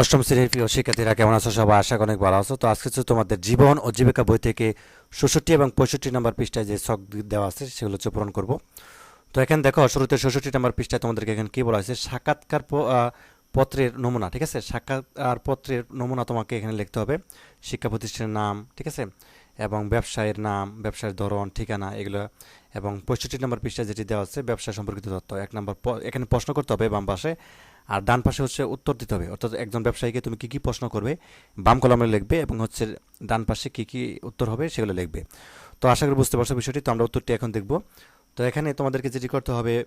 অষ্টম শ্রেণির প্রিয় শিক্ষার্থীরা, কেমন আছো সবাই? আশা অনেক ভালো আছো। তো আজকে তোমাদের জীবন ও জীবিকা বই থেকে ষষট্টি এবং পঁয়ষট্টি নম্বর পৃষ্ঠায় যে শখ দেওয়া আছে, সেগুলো হচ্ছে পূরণ করব। তো এখানে দেখো, শুরুতে ষষট্টি নম্বর পৃষ্ঠায় তোমাদেরকে এখানে কী বলা হয়েছে? সাক্ষাৎকার পত্রের নমুনা, ঠিক আছে? সাক্ষাৎকার পত্রের নমুনা তোমাকে এখানে লিখতে হবে। শিক্ষা প্রতিষ্ঠানের নাম, ঠিক আছে? এবং ব্যবসায়ের নাম, ব্যবসার ধরন, ঠিকানা এগুলো এবং পঁয়ষট্টি নম্বর পৃষ্ঠায় যেটি দেওয়া আছে, ব্যবসা সম্পর্কিত তথ্য। এক নম্বর এখানে প্রশ্ন করতে হবে বাম পাশে। আর ডান পাশে হচ্ছে উত্তর দিতে হবে। অর্থাৎ একজন ব্যবসায়ীকে তুমি কি কি প্রশ্ন করবে, বাম কলমে লিখবে এবং হচ্ছে ডান পাশে কি কি উত্তর হবে সেগুলো লিখবে। তো আশা করি বুঝতে পারছ বিষয়টি। তো আমরা উত্তরটি এখন দেখব। তো এখানে তোমাদেরকে যেটি করতে হবে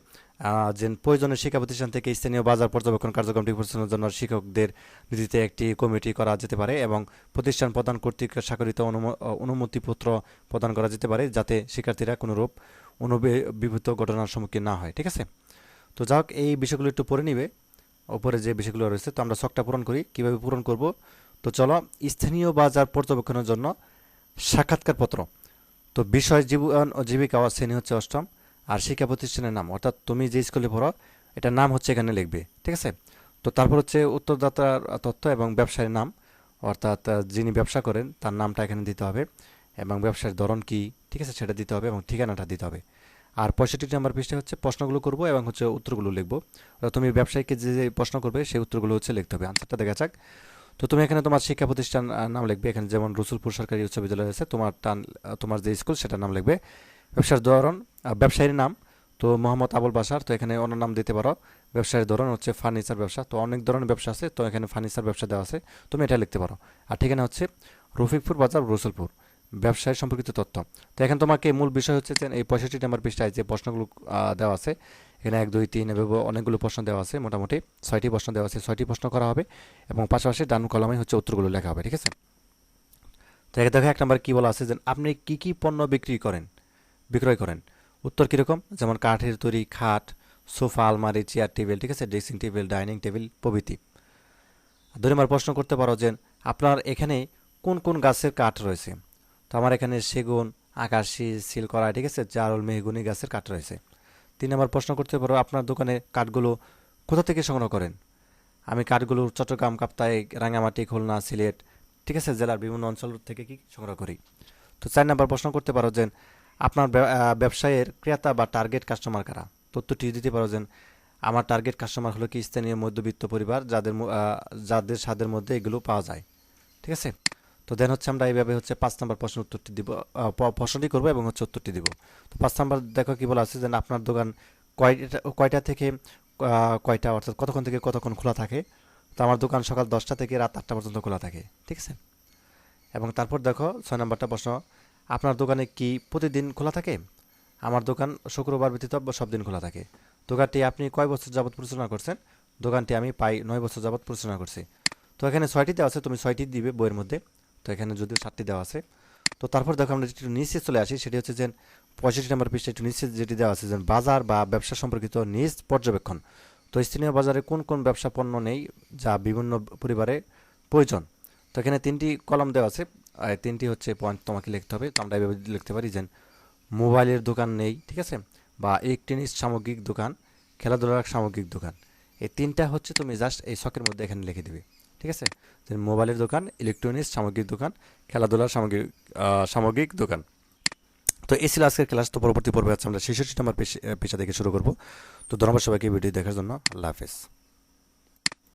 যে প্রয়োজনীয় শিক্ষা প্রতিষ্ঠান থেকে স্থানীয় বাজার পর্যবেক্ষণ কার্যক্রমটি পরিচালনার জন্য শিক্ষকদের নীতিতে একটি কমিটি করা যেতে পারে এবং প্রতিষ্ঠান প্রদান কর্তৃক স্বাক্ষরিত অনুম- অনুমতিপত্র প্রদান করা যেতে পারে যাতে শিক্ষার্থীরা কোনোরূপ অনুবিভূত ঘটনার সম্মুখীন না হয়, ঠিক আছে? তো যাক, এই বিষয়গুলো একটু পড়ে নিবে। ওপরে যে বিষয়গুলো রয়েছে, তো আমরা শখটা পূরণ করি, কীভাবে পূরণ করব? তো চলো, স্থানীয় বাজার পর্যবেক্ষণের জন্য সাক্ষাৎকার পত্র তো বিষয় জীবন ও জীবিকা শ্রেণি হচ্ছে অষ্টম। আর শিক্ষা প্রতিষ্ঠানের নাম, অর্থাৎ তুমি যে স্কুলে পড়ো, এটার নাম হচ্ছে এখানে লিখবে, ঠিক আছে? তো তারপর হচ্ছে উত্তরদাতার তথ্য এবং ব্যবসায়ীর নাম, অর্থাৎ যিনি ব্যবসা করেন, তার নামটা এখানে দিতে হবে এবং ব্যবসার ধরন কি, ঠিক আছে? সেটা দিতে হবে এবং ঠিকানাটা দিতে হবে। আর পঁয়ষট্টি নাম্বার পৃষ্ঠায় হচ্ছে প্রশ্নগুলো করব এবং হচ্ছে উত্তরগুলো লিখব। তুমি ব্যবসায়ীকে যে যে প্রশ্ন করবে, সেই উত্তরগুলো হচ্ছে লিখতে হবে। আনসারটা দেখা যাক। তো তুমি এখানে তোমার শিক্ষা প্রতিষ্ঠান নাম লিখবে। এখানে যেমন রসুলপুর সরকারি উচ্চ বিদ্যালয় আছে তোমার টান, তোমার যে স্কুল, সেটার নাম লিখবে। ব্যবসার ধরন ব্যবসায়ীর নাম। তো মোহাম্মদ আবুল বাসার তো এখানে অন্য নাম দিতে পারো। ব্যবসায়ীর ধরন হচ্ছে ফার্নিচার ব্যবসা। তো অনেক ধরনের ব্যবসা আছে, তো এখানে ফার্নিচার ব্যবসা দেওয়া আছে। তুমি এটা লিখতে পারো। আর ঠিকানা হচ্ছে রফিকপুর বাজার, রসুলপুর। ব্যবসায় সম্পর্কিত তথ্য। তো এখানে তোমাকে মূল বিষয় হচ্ছে যে এই পঁয়ষট্টি নাম্বার পৃষ্ঠায় যে প্রশ্নগুলো দেওয়া আছে, এখানে এক, দুই, তিন এভাবে অনেকগুলো প্রশ্ন দেওয়া আছে, মোটামুটি ছয়টি প্রশ্ন দেওয়া আছে, ছয়টি প্রশ্ন করা হবে এবং পাশাপাশি ডান কলমে হচ্ছে উত্তরগুলো লেখা হবে, ঠিক আছে? তো দেখো এক নম্বর কী বলা আছে যে আপনি কি কি পণ্য বিক্রি করেন, বিক্রয় করেন? উত্তর কীরকম? যেমন কাঠের তৈরি খাট, সোফা, আলমারি, চেয়ার টেবিল, ঠিক আছে? ড্রেসিং টেবিল, ডাইনিং টেবিল, প্রভৃতি। দুই নম্বর প্রশ্ন করতে পারো যে, আপনার এখানে কোন কোন গাছের কাঠ রয়েছে? তো আমার এখানে সেগুন, আকাশি সিলকরা ঠিক আছে? জারুল, মেহগুনি গাছের কাঠ রয়েছে। তিন নম্বর প্রশ্ন করতে পারো, আপনার দোকানে কাঠগুলো কোথা থেকে সংগ্রহ করেন? আমি কাঠগুলো চট্টগ্রাম, কাপ্তাই রাঙামাটি খুলনা, সিলেট, ঠিক আছে? জেলার বিভিন্ন অঞ্চল থেকে কি সংগ্রহ করি? তো চার নম্বর প্রশ্ন করতে পারো যে আপনার ব্যবসায়ের ক্রেতা বা টার্গেট কাস্টমার কারা? তথ্যটি দিতে পারো যেন আমার টার্গেট কাস্টমার হলো কি স্থানীয় মধ্যবিত্ত পরিবার, যাদের যাদের স্বাদের মধ্যে এগুলো পাওয়া যায়। ঠিক আছে? তো দেন হচ্ছে আমরা এইভাবে হচ্ছে পাঁচ নম্বর প্রশ্ন উত্তরটি দিব প্রশ্নটি করব এবং হচ্ছে উত্তরটি দিব। তো পাঁচ নম্বর দেখো কি বলা আছে যে, আপনার দোকান কয়টা কয়টা থেকে কয়টা, অর্থাৎ কতক্ষণ থেকে কতক্ষণ খোলা থাকে? তো আমার দোকান সকাল দশটা থেকে রাত আটটা পর্যন্ত খোলা থাকে। ঠিক আছে? এবং তারপর দেখো ছয় নম্বরটা প্রশ্ন আপনার দোকানে কি প্রতিদিন খোলা থাকে? আমার দোকান শুক্রবার ব্যতীত সব দিন খোলা থাকে। দোকানটি আপনি কয় বছর যাবৎ পরিচালনা করছেন? দোকানটি আমি পাই নয় বছর যাবৎ পরিচালনা করছি। তো এখানে ছয়টি দেওয়া আছে, তুমি ছয়টি দিবে বইয়ের মধ্যে। তো এখানে যদিও সাতটি দেওয়া আছে, তো তারপর দেখো আমরা একটু নিচে চলে আসি, সেটি হচ্ছে যে পঁয়ষট্টি নম্বর পৃষ্ঠে একটু নিচে যেটি দেওয়া আছে যে বাজার বা ব্যবসা সম্পর্কিত নিজ পর্যবেক্ষণ। তো স্থানীয় বাজারে কোন কোন ব্যবসা পণ্য নেই যা বিভিন্ন পরিবারে প্রয়োজন? তো এখানে তিনটি কলম দেওয়া আছে তিনটি হচ্ছে পয়েন্ট তোমাকে লিখতে হবে। তো আমরা এভাবে লিখতে পারি যে মোবাইলের দোকান নেই, ঠিক আছে? বা ইলেকট্রনিক্স সামগ্রিক দোকান, খেলাধুলার সামগ্রিক দোকান। এই তিনটা হচ্ছে তুমি জাস্ট এই শখের মধ্যে এখানে লিখে দিবে, ঠিক আছে? মোবাইলের দোকান ইলেকট্রনিক্স সামগ্রিক দোকান, খেলাধুলার সামগ্রিক সামগ্রিক দোকান। তো এই ছিল আজকের ক্লাস তো পরবর্তী পর্বে হচ্ছে আমরা ছেষট্টি নম্বর পেশা থেকে শুরু করব। তো ধন্যবাদ সবাইকে ভিডিও দেখার জন্য। আল্লাহ হাফেজ।